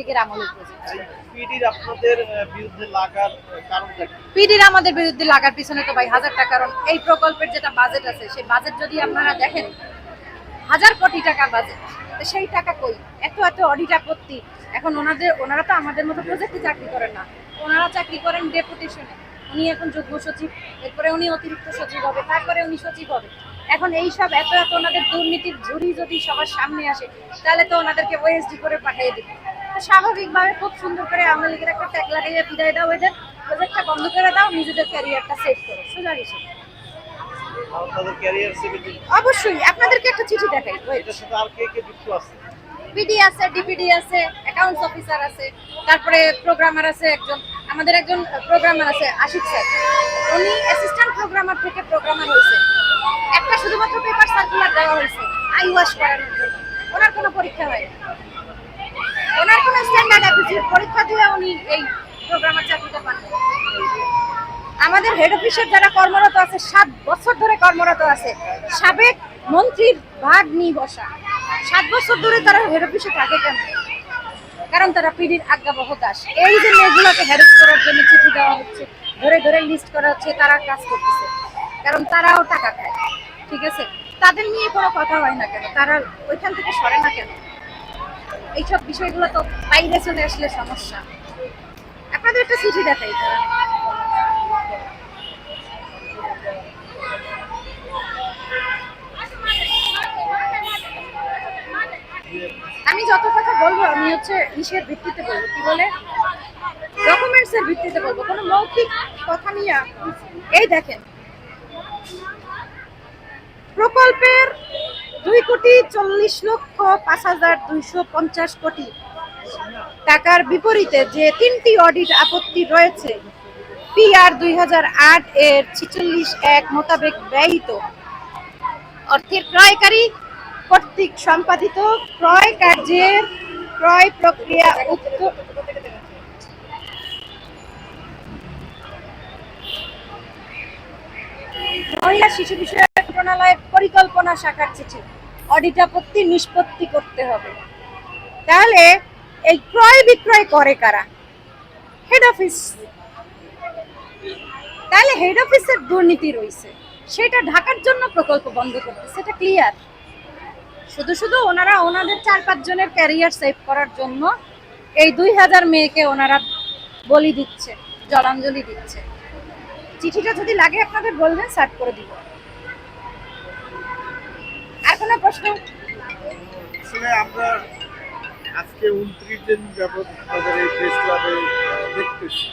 লীগের আমলের প্রজেক্ট পিডির আপনাদের বিরুদ্ধে লাগার কারণটা কি? পিডির আমাদের বিরুদ্ধে লাগার পিছনে তো ভাই হাজার টাকা কারণ এই প্রকল্পের যেটা বাজেট আছে সেই বাজেট যদি আপনারা দেখেন হাজার কোটি বাজেট সেই টাকা কই? এত এত অডিট আপত্তি। এখন ওনাদের ওনারা তো আমাদের মতো প্রজেক্টে চাকরি করেন না। ওনারা চাকরি করেন ডেপুটেশনে উনি এখন যুগ্ম সচিব এরপরে উনি অতিরিক্ত সচিব হবে তারপরে উনি সচিব হবে। এখন এই সব এত এত ওনাদের দুর্নীতির ঝুড়ি যদি সবার সামনে আসে তাহলে তো ওনাদেরকে ওএসডি করে পাঠিয়ে দিবে। স্বাভাবিকভাবে খুব সুন্দর করে আওয়ামী লীগের একটা ট্যাগ লাগিয়ে বিদায় দাও এদের প্রজেক্টটা বন্ধ করে দাও নিজেদের ক্যারিয়ারটা সেভ করো। সোজা হিসেবে অবশ্যই আপনাদেরকে একটা চিঠি দেখাই। পিডি আছে? ডিপিডি আছে অ্যাকাউন্টস অফিসার আছে তারপরে প্রোগ্রামার আছে একজন আমাদের একজন প্রোগ্রামার আছে আশিক স্যার উনি অ্যাসিস্ট্যান্ট প্রোগ্রামার থেকে প্রোগ্রামার হয়েছে। একটা শুধুমাত্র পেপার সার্কুলার দেওয়া হয়েছে আই ওয়াশ করানোর জন্য। ওনার কোনো পরীক্ষা হয় অ্যাপিটিউড পরীক্ষা দিয়ে উনি এই প্রোগ্রামার পান। আমাদের হেড অফিসের যারা কর্মরত আছে, সাত বছর ধরে কর্মরত আছে, সাবেক মন্ত্রীর ভাগ নিয়ে বসা। সাত বছর ধরে তারা হেড অফিসে থাকে কেন? কারণ তারা পিডির আজ্ঞাবহ দাস। এই যে মেয়েগুলোকে হ্যারেস করার জন্য চিঠি দেওয়া হচ্ছে, ধরে ধরে লিস্ট করা হচ্ছে, তারা কাজ করতেছে। কারণ তারাও টাকা খায়, ঠিক আছে? তাদের নিয়ে কোনো কথা হয় না কেন? তারা ওইখান থেকে সরে না কেন? এইসব বিষয়গুলো তো বাইরে চলে আসলে সমস্যা। আপনাদের একটা চিঠি দেখাই তারা আমি যত কথা বলব, আমি হচ্ছে ইসের ভিত্তিতে বলব, কি বলে? ডকুমেন্টস এর ভিত্তিতে বলব, কোনো মৌখিক কথা নিয়ে এই দেখেন। প্রকল্পের কোটি চল্লিশ লক্ষ পাঁচ হাজার দুইশো পঞ্চাশ কোটি। টাকার বিপরীতে যে তিনটি অডিট আপত্তি রয়েছে, পিআর দুই হাজার আট এর ছিচল্লিশ এক মোতাবেক ব্যয়িত। অর্থের ক্রয়কারী কর্তৃক সম্পাদিত ক্রয় কার্যের ক্রয় প্রক্রিয়া মহিলা শিশু বিষয়ক মন্ত্রণালয়ের পরিকল্পনা শাখার চিঠি। অডিট আপত্তি নিষ্পত্তি করতে হবে। তাহলে এই ক্রয় বিক্রয় করে কারা? হেড অফিস তাহলে হেড অফিসের দুর্নীতি রয়েছে। সেটা ঢাকার জন্য প্রকল্প বন্ধ করতে, সেটা ক্লিয়ার শুধু শুধু ওনারা ওনাদের চার পাঁচ জনের ক্যারিয়ার সেভ করার জন্য এই দুই হাজার মেয়েকে ওনারা বলি দিচ্ছে, জলাঞ্জলি দিচ্ছে। চিঠিটা যদি লাগে আপনাদের বলবেন সার্ট করে দিব। আসলে আমরা আজকে উনত্রিশ দিন যাবৎ আমাদের এই প্রেস ক্লাবে দেখতেছি।